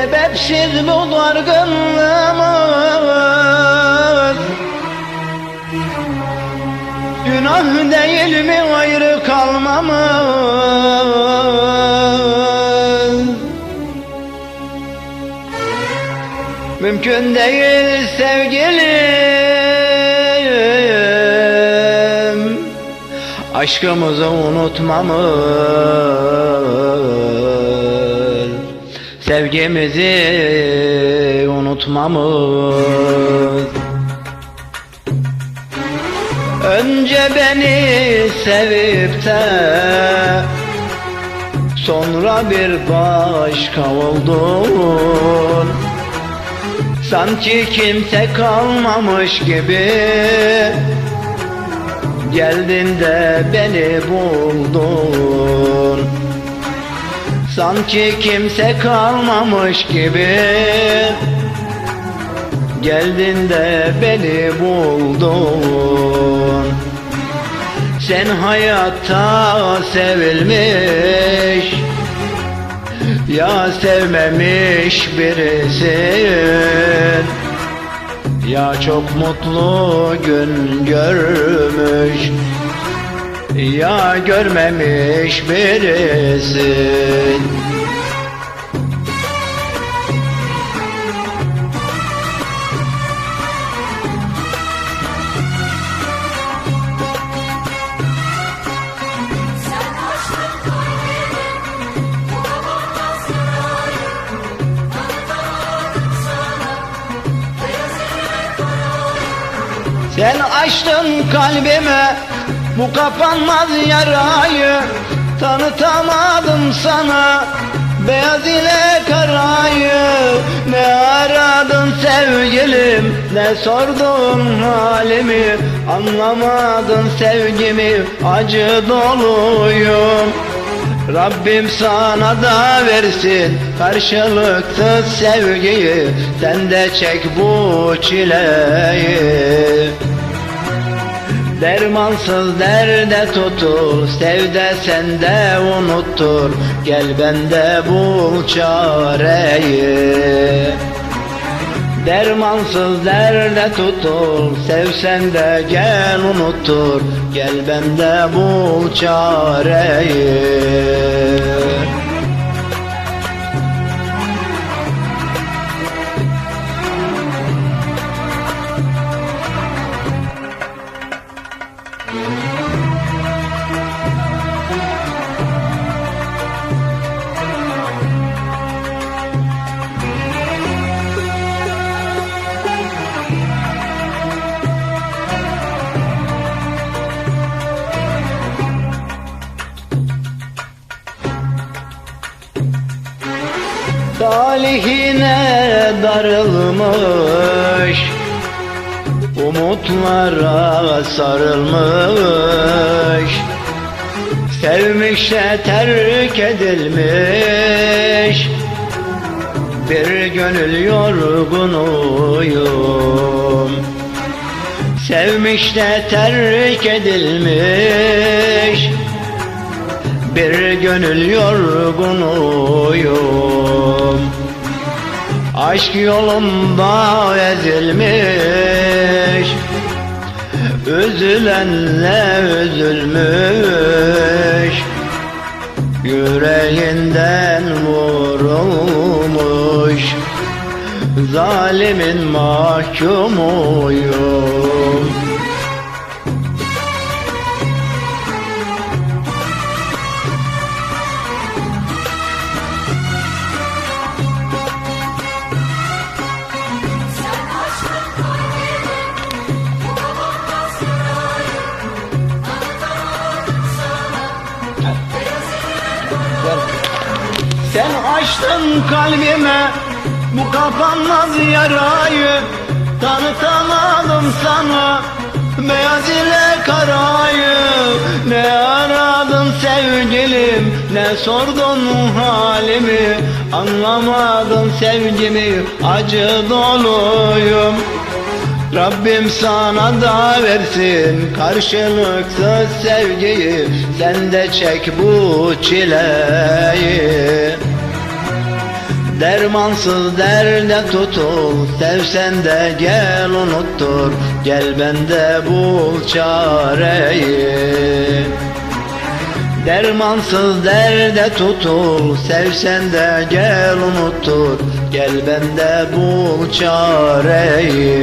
Sebepsiz bu dargınlığımız Günah değil mi ayrı kalmamız? Mümkün değil sevgilim. Aşkımızı unutmamız Sevgimizi unutmamız. Önce beni sevip de Sonra bir başka oldun. Sanki kimse kalmamış gibi Geldin de beni buldun Sanki kimse kalmamış gibi. Geldin de beni buldun. Sen hayatta sevilmiş Ya sevmemiş birisin. Ya çok mutlu gün görmüş Ya görmemiş birisin Sen açtın kalbime bu kapanmaz yarayı. Tanıtamadım sana beyaz ile karayı. Ne aradın sevgilim ne sordun halimi? Anlamadın sevgimi acı doluyum. Rabbim sana da versin karşılıksız sevgiyi. Sen de çek bu çileyi Dermansız derde tutul Sev de sen de unuttur. Gel bende bul çareyi. Dermansız derde tutul Sevsen de gel unuttur. Gel bende bul çareyi Talihine darılmış Umutlara sarılmış. Sevmiş de terk edilmiş Bir gönül yorgunuyum. Sevmiş de terk edilmiş bir gönül yorgunuyum Aşk yolunda ezilmiş Üzülenle üzülmüş Yüreğinden vurulmuş Zalimin mahkumuyum Sen açtın kalbime bu kapanmaz yarayı. Tanıtamadım sana beyaz ile karayı. Ne aradın sevgilim ne sordun halimi? Anlamadın sevgimi acı doluyum Rabbim sana da versin karşılıksız sevgiyi. Sen de çek bu çileyi. Dermansız derde tutul Sevsen de gel unuttur. Gel bende bul çareyi Dermansız derde tutul Sevsen de gel unuttur Gel bende bul çareyi.